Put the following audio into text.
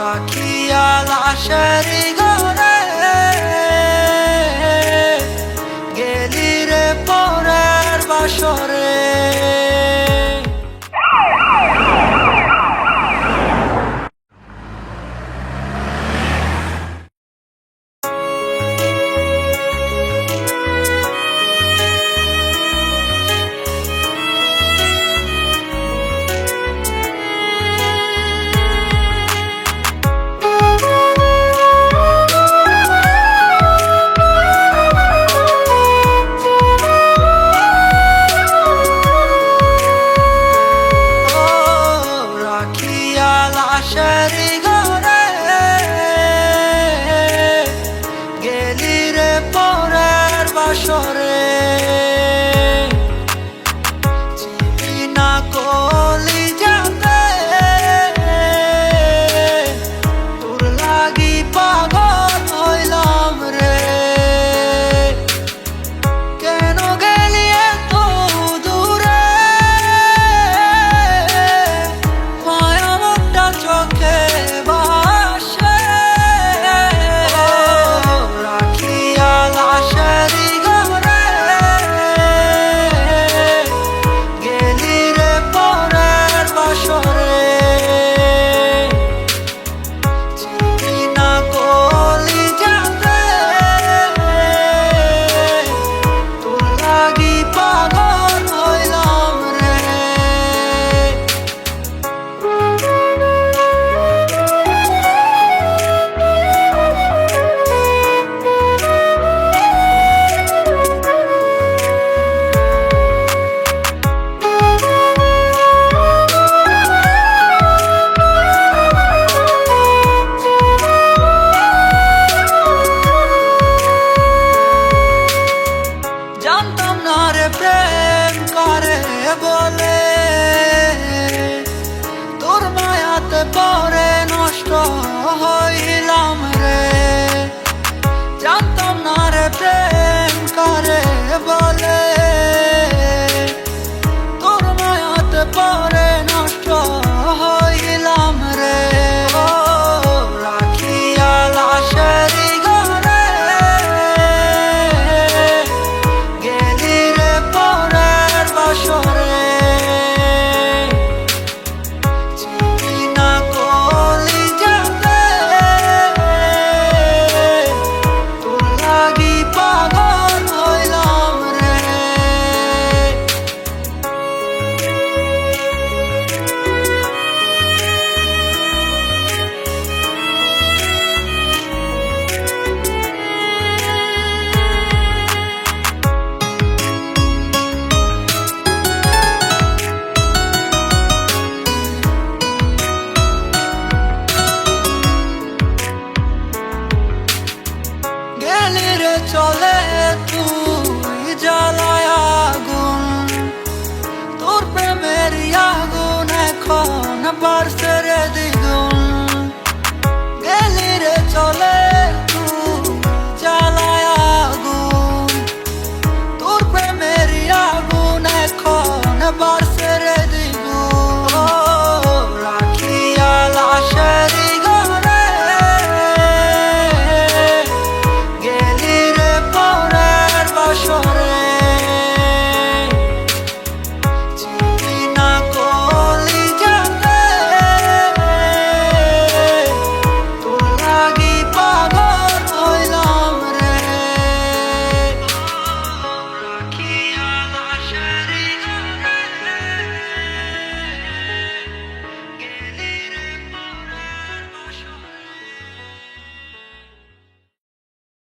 রাখিয়া লাশের বলে তোর মায়াতে পরে নষ্ট হইলাম রে। জানতাম না রে প্রেম করে বলে, তোর মায়াতে পরে